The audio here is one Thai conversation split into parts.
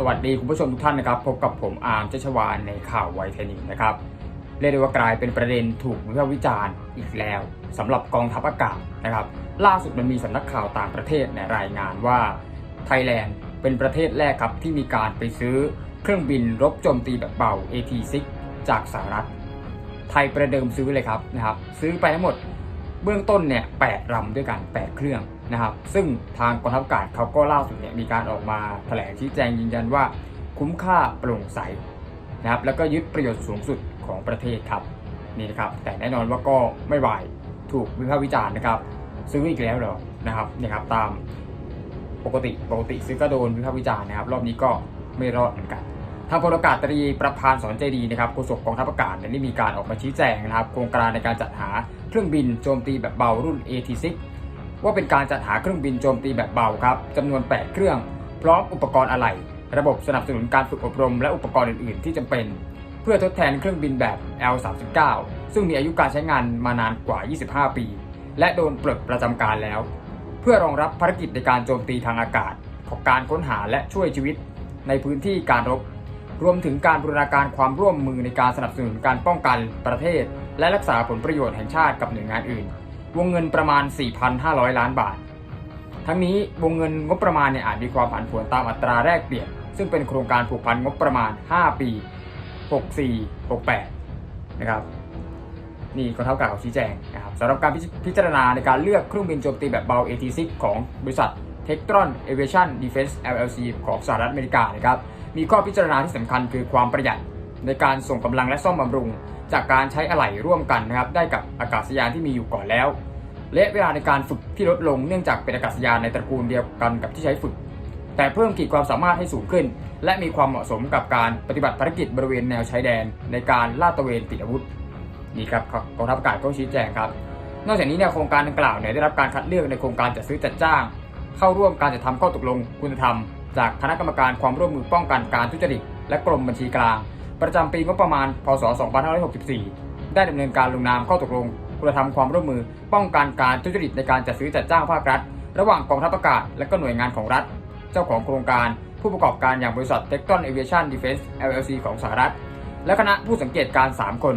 สวัสดีคุณผู้ชมทุกท่านนะครับ พบกับผมอาร์มเจชวานในข่าวไวเทนิงนะครับ เรียกได้ว่ากลายเป็นประเด็นถูกวิพากษ์วิจารณ์อีกแล้วสำหรับกองทัพอากาศนะครับ ล่าสุดมันมีสำนักข่าวต่างประเทศในรายงานว่าไทยแลนด์เป็นประเทศแรกครับที่มีการไปซื้อเครื่องบินรบโจมตีแบบเบา AT-6 จากสหรัฐ ไทยประเดิมซื้อเลยครับนะครับ ซื้อไปทั้งหมดเบื้องต้นเนี่ยแปดลำด้วยกัน 8 เครื่อง นะครับ ซึ่งทางกองทัพอากาศเขาก็ล่าสุดเนี่ยมีการออกมาแถลงชี้แจงยืนยันว่าคุ้มค่าโปร่งใสนะครับ แล้วก็ยึดประโยชน์สูงสุดของประเทศครับนี่นะครับ แต่แน่นอนว่าก็ไม่ไหวถูกวิพากษ์วิจารณ์นะครับ ซื้ออีกแล้วเหรอนะครับเนี่ยครับตามปกติปกติซื้อก็โดนวิพากษ์วิจารณ์นะครับ รอบนี้ก็ไม่รอดเหมือนกันทางพลอากาศตรีประพานสอนใจดีนะครับโฆษกกองทัพอากาศเนี่ยได้มีการออกมาชี้แจงนะครับ โครงการในการจัดหาเครื่องบินโจมตีแบบเบารุ่น AT6 ว่าเป็นการจัดหาเครื่องบินโจมตีแบบเบาครับจำนวน 8 เครื่อง พร้อมอุปกรณ์อะไหล่ระบบสนับสนุนการฝึกอบรมและอุปกรณ์อื่น ๆ ที่จำเป็น เพื่อทดแทนเครื่องบินแบบ L39 ซึ่งมีอายุการใช้งานมานานกว่า 25 ปี และโดนปลดประจำการแล้ว เพื่อรองรับภารกิจในการโจมตีทางอากาศ ของการค้นหาและช่วยชีวิต ในพื้นที่การรบ รวมถึงการบูรณาการความร่วมมือในการสนับสนุนการป้องกันประเทศ และรักษาผลประโยชน์แห่งชาติกับหน่วยงานอื่น วงเงินประมาณ 4,500 ล้านบาท ทั้งนี้วงเงินงบประมาณเนี่ยอาจมีความผันผวนตามอัตราแลกเปลี่ยน ซึ่งเป็นโครงการผูกพันงบประมาณ 5 ปี 64 68 นะครับนี่ก็เท่ากับเขาชี้แจงนะครับสำหรับการพิพิจารณาในการเลือกเครื่องบินโจมตีแบบเบา AT6 ของบริษัท Tectron Aviation Defense LLC ของสหรัฐอเมริกานะครับมีข้อพิจารณาที่สำคัญคือความประหยัดในการส่งกำลังและซ่อมบำรุง จากการใช้อะไหล่ร่วมกันนะครับได้กับอากาศยานที่มีอยู่ก่อนแล้ว และเวลาในการฝึกที่ลดลงเนื่องจากเป็นอากาศยานในตระกูลเดียวกันกับที่ใช้ฝึก แต่เพิ่มขีดความสามารถให้สูงขึ้น และมีความเหมาะสมกับการปฏิบัติภารกิจบริเวณแนวชายแดน ในการลาดตระเวนติดอาวุธนี่ครับกองทัพอากาศก็ชี้แจงครับ นอกจากนี้เนี่ยโครงการดังกล่าวเนี่ยได้รับการคัดเลือกในโครงการจัดซื้อจัดจ้าง เข้าร่วมการจัดทำข้อตกลงคุณธรรม จากคณะกรรมการความร่วมมือป้องกันการทุจริตและกรมบัญชีกลาง ประจำปีงบประมาณ พศ 2564 ได้ดำเนินการลงนามข้อตกลงคุณธรรมความร่วมมือ ป้องกันการทุจริตในการจัดซื้อจัดจ้างภาครัฐ ระหว่างกองทัพอากาศและก็หน่วยงานของรัฐ เจ้าของโครงการผู้ประกอบการอย่างบริษัท Tecton Aviation Defense LLC ของสหรัฐ และคณะผู้สังเกตการ 3 คน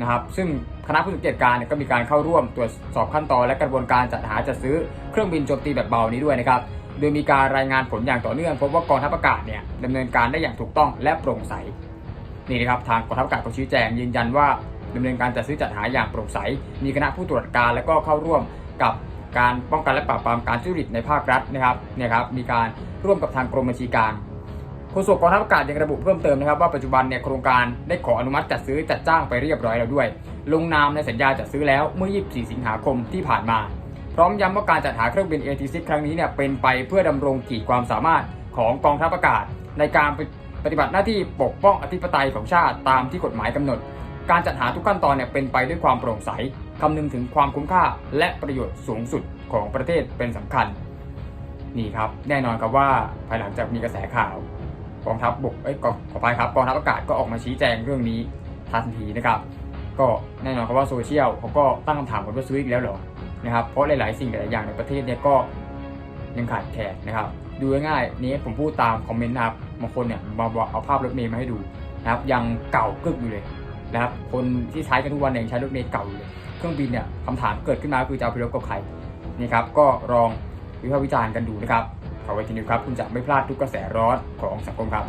นะครับซึ่งคณะผู้สังเกตการก็มีการเข้าร่วมตรวจสอบขั้นตอนและกระบวนการจัดหาจัดซื้อเครื่องบินโจมตีแบบเบานี้ด้วยนะครับโดยมีการรายงานผลอย่างต่อเนื่องพบว่ากองทัพอากาศเนี่ยดำเนินการได้อย่างถูกต้องและโปร่งใส นี่นะครับทางกองทัพอากาศก็ชี้แจงยืนยันว่าดำเนินการจัดซื้อจัดหาอย่างโปร่งใส มีคณะผู้ตรวจการและก็เข้าร่วมกับการป้องกันและปราบปรามการทุจริตในภาครัฐนะครับเนี่ยครับมีการร่วมกับทางกรมบัญชีกลางโฆษกกองทัพอากาศยังระบุเพิ่มเติมนะครับว่าปัจจุบันเนี่ยโครงการได้ขออนุมัติจัดซื้อจัดจ้างไปเรียบร้อยแล้วด้วย ลงนามในสัญญาจัดซื้อแล้วเมื่อ 24 สิงหาคมที่ผ่านมา พร้อมย้ำว่าการจัดหาเครื่องบิน AT6 ครั้งนี้เนี่ยเป็นไปเพื่อดำรงขีดความสามารถของกองทัพอากาศ ในการ ปฏิบัติหน้าที่ปกป้องอธิปไตยของชาติตามที่กฎหมายกำหนด การจัดหาทุกขั้นตอนเนี่ยเป็นไปด้วยความโปร่งใสคำนึงถึงความคุ้มค่าและประโยชน์สูงสุดของประเทศเป็นสำคัญ นี่ครับแน่นอนครับว่าภายหลังจากมีกระแสข่าวกองทัพบกเอ้ยกองขออภัยครับกองทัพอากาศก็ออกมาชี้แจงเรื่องนี้ทันทีนะครับ ก็แน่นอนครับว่าโซเชียลเขาก็ตั้งคำถามกันว่าซื้ออีกแล้วหรอนะครับเพราะหลาย ๆ สิ่งหลายอย่างในประเทศเนี่ยก็ยังขาดแคลนนะครับ ดูง่ายๆนี้ผมพูดตามคอมเมนต์นะครับบางคนเนี่ยมาบอกเอาภาพรถเมย์มาให้ดูนะครับยังเก่ากึกอยู่เลยนะครับคนที่ใช้กันทุกวันเนี่ยยังใช้รถเมย์เก่าอยู่เลยเครื่องบินเนี่ยคำถามเกิดขึ้นมาคือจะเอาไปรบกับใครนี่ครับก็ลองวิพากษ์วิจารณ์กันดูนะครับขอไว้ทีนี้ครับคุณจะไม่พลาดทุกกระแสร้อนของสังคมครับ